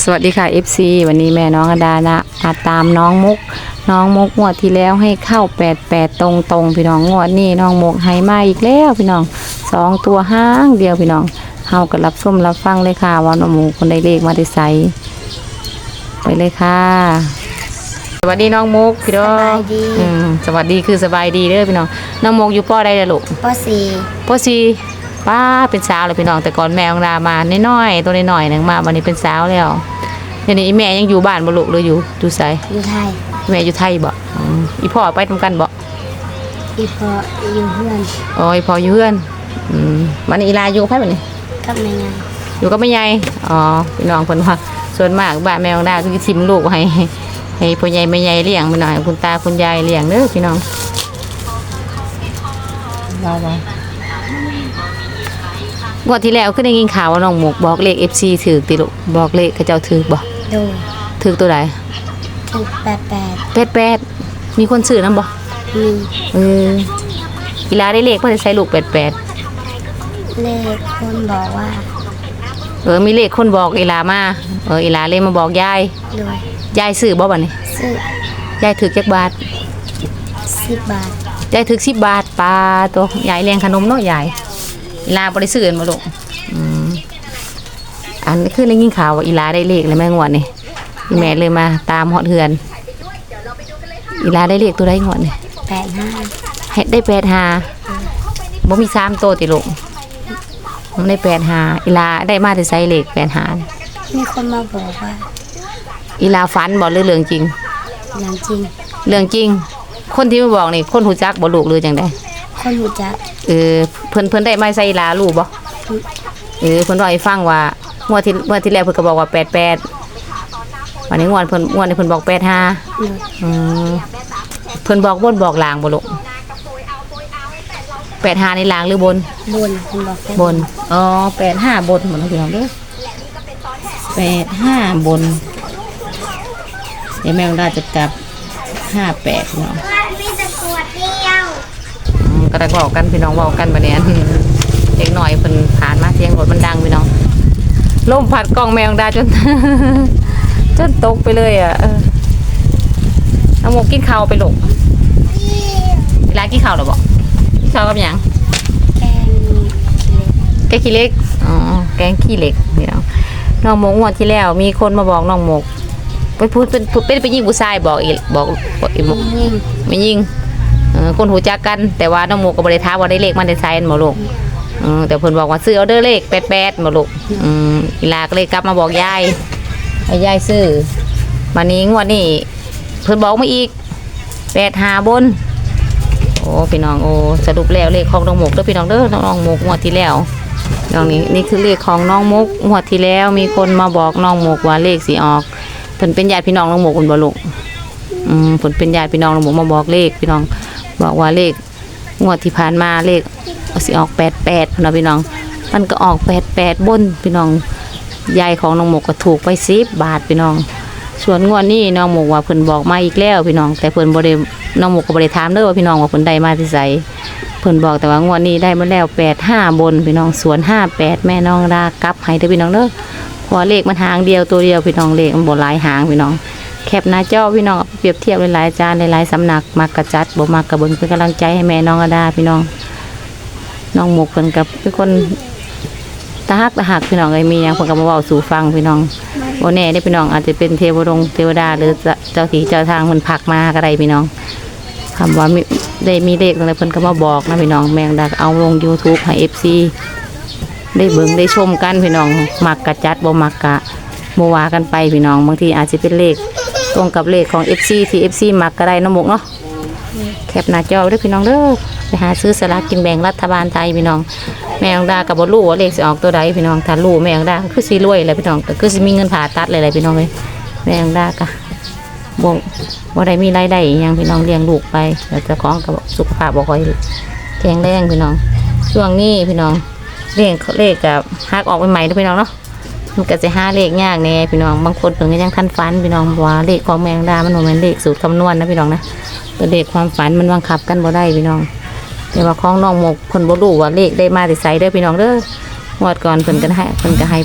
สวัสดีค่ะ FC วันนี้แม่น้องอดานะมาตามน้องมุก น้องมุกงวดที่แล้วให้เข้า 88 ตรงตรงๆพี่น้องงวดนี้น้องมุกให้มาอีกแล้วพี่น้องสองตัวห้างเดียวพี่น้องเฮาก็รับชมรับฟังเลยค่ะว่าน้องมุกคนได้เลขมาได้ใสไปเลยค่ะ สวัสดีน้องมุกพี่น้องสบายดี อืมสวัสดีคือสบายดีเด้อพี่น้องน้องมุกอยู่ป้อได้เลยลูกปสี่ปอซี ป้าเป็นสาวเลยพี่น้องแต่ก่อนแม่ของดามาน้อยๆตัวน้อยๆหนึงมาวันนี้เป็นสาวแล้วเดี๋ยวนี้อีแม่ยังอยู่บ้านบ่ลูกหรืออยู่อยู่ไสอยู่ไทยแม่อยู่ไทยบ่อืมอีพ่อไปทำกันบ่อีพออยู่เพื่อนอ๋ออีพ่ออยู่เฮือนอืมวันนี้อีลาอยู่กับไผบัดนี้กับแม่ยายอยู่กับแม่ใหญ่อ๋อพี่น้องเพิ่นว่าส่วนมากบ้านแม่ของดาคือทิมลูกให้ให้พ่อใหญ่แม่ใหญ่เลี้ยงไปหน่อยคุณตาคุณยายเลี้ยงเด้อพี่น้องว้าว งวดที่แล้วคือได้ยินข่าวว่าน้องหมกบอกเลข FC ถือติลูกบอกเลขเขาเจ้าถือบ่โดยถือตัวใดถูกแปดแปดแปดแปดมีคนซื้อนำบ่มีเออกีฬาได้เลขเพิ่นใช้ลูกแปดแปดเลขคนบอกว่า เออมีเลขคนบอกอีหลามาเอออีหลาเลยมาบอกยายโดยยายซื้อบ่บัดนี้ซื้อยายถือจักบาทสิบบาทยายถือ10บาทปลาตัวยายเลี้ยงขนมเนาะยาย อีหลาบ่ได้ซื้อกันบ่ลูกอืมอันนี้คือได้ยินข่าวว่าอีหลาได้เลขแล้วแม่งวดนี่อีแม่เลยมาตามฮอดเฮือน อีหลาได้เลขตัวใดงวดนี่แปดห้าให้ได้แปดหาบ่มีสามโตวติลูกมันได้แปดหาอีหลาได้มาแต่ไซเลขแปดหามีคนมาบอกว่าอีลาฝันบอกเรื่องเรื่องจริง อย่างจริง เรื่องจริง คนที่มาบอกนี่คนหูจักบ่ลูกหรือจังได คนหูจักเออเพิ่นเพิ่นได้มาใส่อีลาลูกบ่เออเพิ่นบอกให้ฟังว่างวดที่งวดที่แล้วเพิ่นก็บอกว่า88วันนี้งวดเพิ่นงวดนี้เพิ่นบอก85โดยอืมเพิ่นบอกบนบอกลางบ่ลูก85นี่ลางหรือบน บนคนบอกแค่บนอ๋อ85บนเหมือนพี่น้องเด้อ85บน เดี๋ยวแม่งได้จะกลับ58เนาะ มีแต่ขวดเดียว อืม ก็ได้บอกกันพี่น้องบอกกันบัดเนี้ยเด็กหน่อยเพิ่นผ่านมาเสียงรถมันดังพี่น้องลมพัดกล้องแมวดาจน จนตกไปเลยอะเออเอาหมกกินข้าวไปลงเวลากินข้าวหรอบอกกินข้าวกับหยังแกงเล็กแกงขี้เหล็กอ๋อแกงขี้เหล็กพี่น้องน้องหมกงวดที่แล้ว มีคนมาบอกน้องหมกไปพูดเป็นเป็นไปยิงผู้ชายบอกอีกบอกบอกอีกหมกยิ่งไม่ยิงเออ คนหูจักกันแต่ว่าน้องโมก็บริท้ามว่าได้เลขมันได้ไซน์มาลูกแต่เพิ่นบอกว่าซื้อเอาเด้อเลขแปดแปดมาลูกอีลาก็เลยกลับมาบอกยายให้ยายซื้อวันนี้งวดนี้เพิ่นบอกมาอีกแปดหาบนโอ้พี่น้องโอ้สรุปแล้วเลขของน้องหมกเด้อพี่น้องเด้อน้องหมกงวดที่แล้วน้องนี้นี่คือเลขของน้องมกงวดที่แล้ว มีคนมาบอกน้องหมกว่าเลขสีออกเพิ่นเป็นญาติพี่น้องน้องหมกคนบ่ลูกอืมผลเป็นญาติพี่น้องเราบอกมาบอกเลขพี่น้อง บอกว่าเลขงวดที่ผ่านมาเลขสิออกแปดแปดนะพี่น้อง มันก็ออกแปดแปดบนพี่น้องยายของน้องหมกก็ถูกไปสิบบาทพี่น้อง ส่วนงวดนี้น้องหมกว่าเพิ่นบอกมาอีกแล้วพี่น้อง แต่เพิ่นบ่ได้น้องหมกก็บ่ได้ถามเด้อว่าพี่น้องว่าเพิ่นได้มาที่ไสเพิ่นบอกแต่ว่างวดนี้ได้มาแล้วแปดห้าบนพี่น้องสวนห้าแปดแม่น้องรากลับให้เด้อพี่น้องเด้อพราะว่าเลขมันหางเดียวตัวเดียวพี่น้องเลขมันบ่หลายหางพี่น้อง แคปหน้าจอพี่น้องเปรียบเทียบหลายๆอาจารย์หลายๆสำนักมักกระจัดบ่มักกระเบิงเป็นกำลังใจให้แม่น้องอดาพี่น้องน้องหมกเพิ่นกับเป็นคนตาฮักตาหักพี่น้องเอ้ยมีหยังเพิ่นก็มาว้าสู่ฟังพี่น้องบ่แน่ได้พี่น้องอาจจะเป็นเทวดงเทวดาหรือเจ้าที่เจ้าทางเพิ่นผักมาก็ได้พี่น้องคำว่าได้มีเลขอะไรเพิ่นก็มาบอกนะพี่น้องแมงดาก็เอาลง YouTube ให้ FC ได้เบิ่งได้ชมกันพี่น้องมักกระจัดบ่มักกะบ่ว่ากันไปพี่น้องบางทีอาจจะเป็นเลข ตรงกับเลขของ FC ที่ FC มักก็ได้น้ำหมกเนาะแคปหน้าจอเด้วยพี่น้องเด้อไปหาซื้อสลากกินแบ่งรัฐบาลไทยพี่น้อง แม่องดากับบรู้ว่าเลขสิออกตัวใดพี่น้องถ้ารู้แม่องดาคือสิรวยเลยพี่น้องก็คือสิมีเงินผ่าตัดเลยเลยพี่น้องเลยแม่องดากะบ่บ่ได้มีรายได้อหยังพี่น้องเลี้ยงลูกไปแล้วเจะของกับสุขภาพบ่ค่อยแข็งแรงพี่น้อง ช่วงนี้พี่น้องเลขเลขกับหักออกใหม่ๆเด้อพี่น้องเนาะ มันก็จะหาเลขยากแน่พี่น้องบางคนเพิ่นก็ยังทันฝันพี่น้องว่าเลขของแมงดามันบ่แม่นเลขสูตรคำนวณนะพี่น้องนะตัวเลขความฝันมันบังคับกันบ่ได้พี่น้องแต่ว่าของน้องหมกเพิ่นบ่รู้ว่าเลขได้มาที่ไสเด้อพี่น้องเด้องวดก่อนเพิ่นก็ให้เพิ่นก็ให้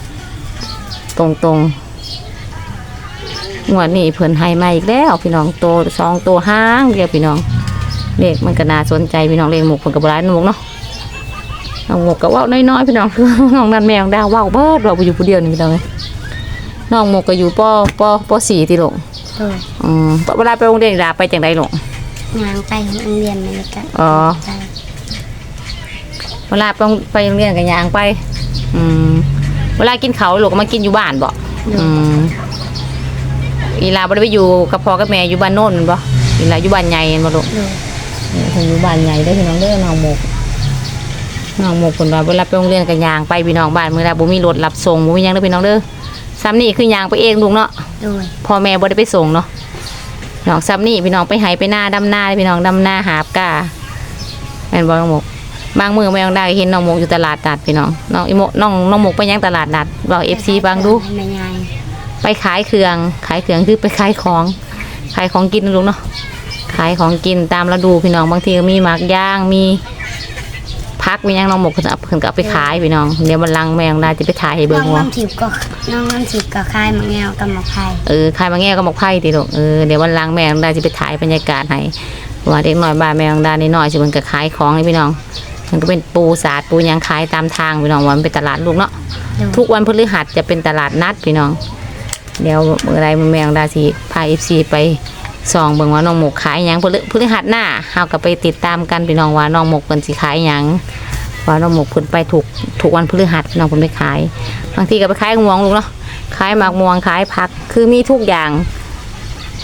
88ตรงตรงๆงวดนี้เพิ่นให้มาอีกแล้วพี่น้องโตสองโตห้างเดียวพี่น้องเลขมันก็น่าสนใจพี่น้องเลขหมกเพิ่นก็บ่หลายนหมกเนาะ น้องหมกก็เว้าน้อยๆพี่น้องน้องนั่นแมวดาวเว้าเบิดเว้าบ่อยู่ผู้เดียวนี่พี่น้องเอ้ยน้องหมกก็อยู่ปปปสี่ติลงโดยอืมเวลาไปโรงเรียนนี่ล่ะไปจังไดลงงานไปโรงเรียนมันก็อ๋อไปเวลาไปไปโรงเรียนกันยางไป อืมเวลากินเขาวลูกก็มากินอยู่บ้านบ่โดอืยมอีลาบ่ได้ไปอยู่กับพ่อกับแม่อยู่บ้านโน่นแม่นบ่อีลาอยู่บ้านใหญ่แม่นบ่ลูกโดยเออเพิ่นอยู่บ้านใหญ่เด้อพี่น้องเด้อน้องหมก น้องหมกเพิ่นว่าเวลาไปโรงเรียนกันยางไปพี่น้องบ้านมื้อละบ่มีรถรับส่งบ่มีหยังเด้อพี่น้องเด้อซ้ำนี่คือยางไปเองลูกเนาะโดยพ่อแม่บ่ได้ไปส่งเนาะน้องซ้ำนี่พี่น้องไปไห้ไปหน้าดำหน้าพี่น้องดำหน้าหาบกาแม่นบ่น้องหมกบางมือแม่น้องได้เห็นน้องหมกอยู่ตลาดนัดพี่น้องน้องอีโมน้องน้องหมกไปยังตลาดนัดบอก FC บางดู แม่ยายไปขายเครื่องขายเครื่องคือไปขายของ ขายของกินนะลุงเนาะขายของกินตามฤดูพี่น้องบางทีก็มีหมากย่างมี พักมีหยังน้องหมกเพิ่นเอาเพิ่นก็เอาไปขายพี่น้องเดี๋ยววันหลังแม่น้องได้จะไปถ่ายให้เบิ่น้องงว่าน้ำทิพย์ก็น้องน้ำทิพย์ก็คายมะแงวกับมะไผ่เออขายมาแง่ก็หมกไผ่ติลูกเออเดี๋ยววันหลังแม่น้องได้จะไปถ่ายบรรยากาศให้ว่าเด็กน้อยบ้านแม่น้องได้นิดหน่อยสิเพิ่นก็ขายของให้พี่น้องมันก็เป็นปูสาดปูหยังขายตามทางพี่น้องว่ามันเป็นตลาดลูกเนาะโดยทุกวันพฤหัสจะเป็นตลาดนัดพี่น้อง เดี๋ยวเมื่อไรแมงดาสิพาเอฟซีไป ส่องเบิ่งว่าน้องหมกขายหยังพฤพฤหัสหน้าเฮาก็ไปติดตามกันพี่น้องว่าน้องหมกเพิ่นสิขายหยังว่าน้องหมกเพิ่นไปถูกถูกวันพฤหัสพี่น้องเพิ่นไปขายบางทีก็ไปขายม่วงลูกเนาะขายหมากม่วงขายผักคือมีทุกอย่าง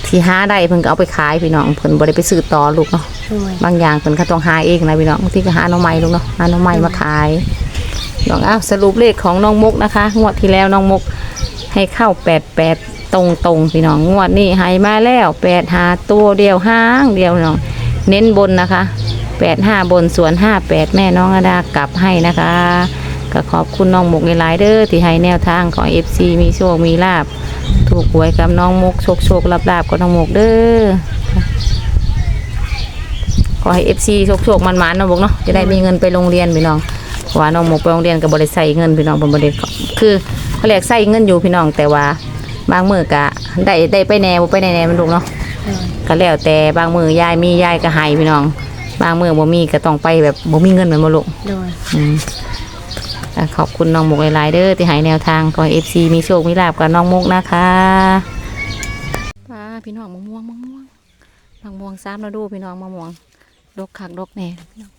ที่หาได้เพิ่นก็เอาไปขายพี่น้องเพิ่นบ่ได้ไปซื้อต่อลูกเนาะโดยบางอย่างเพิ่นก็ต้องหาเองนะพี่น้องบางทีก็หาหน่อไม้ลูกเนาะหาหน่อไม้มาขายน้องอ้าวสรุปเลขของน้องมุกนะคะงวดที่แล้วน้องมุกให้เข้าแปดแปด ตรงตรงๆพี่น้องงวดนี้ให้มาแล้วแปดหาตัวเดียวห้างเดียวน้องเน้นบนนะคะแปดห้าบนสวนห้าแปดแม่น้องอดากลับให้นะคะก็ขอบคุณน้องมุกในหลายเด้อที่ให้แนวทางของเอฟซีมีโชคมีลาบ ถูกหวยกับน้องมุกโชคโชคลาบลาบกับน้องมุกเด้อขอให้เอฟซีโชคโชคมันมันๆเนาะบอกเนาะจะได้มีเงินไปโรงเรียนพี่น้องว่าน้องหมกไปโรงเรียนกับบริใส่เงินพี่น้องบนบริษัทคือเขาเรียกใส่เงินอยู่พี่น้องแต่ว่า บางมือกะได้ได้ไปแหน่บ่ไปแหน่มันลูกเนาะโดยก็แล้วแต่บางมือยายมียายก็ให้พี่น้อง บางมือบ่มีก็ต้องไปแบบบ่มีเงินเหมือนบ่ลูกโดยอืมอะขอบคุณน้องหมกหลายๆเด้อที่ให้แนวทางขอเอฟซีมีโชคมีลาบกับน้องมุกนะคะป้าพี่น้องมะม่วงมะม่วงมะม่วงซ้ำแล้วดูพี่น้องมะม่วงดกคักดกแหน่พี่น้อง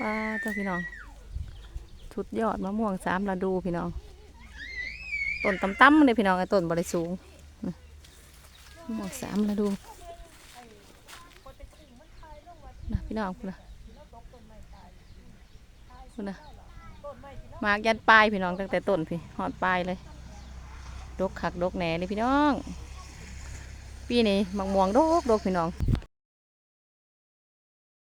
ป้าเจ้าพี่น้องชุดยอดมะม่วงสามฤดูพี่น้อง ต้นต่ำๆเลยพี่น้องไอ้ต้นบริสูงนะมะม่วงสามฤดูนะพี่น้องคุณนะคุณนะมากยันปลายพี่น้องตั้งแต่ต้นพี่หอดปลายเลยดกคักดกแหน่เลยพี่น้อง ปีนี้มะม่วงดกดกพี่น้อง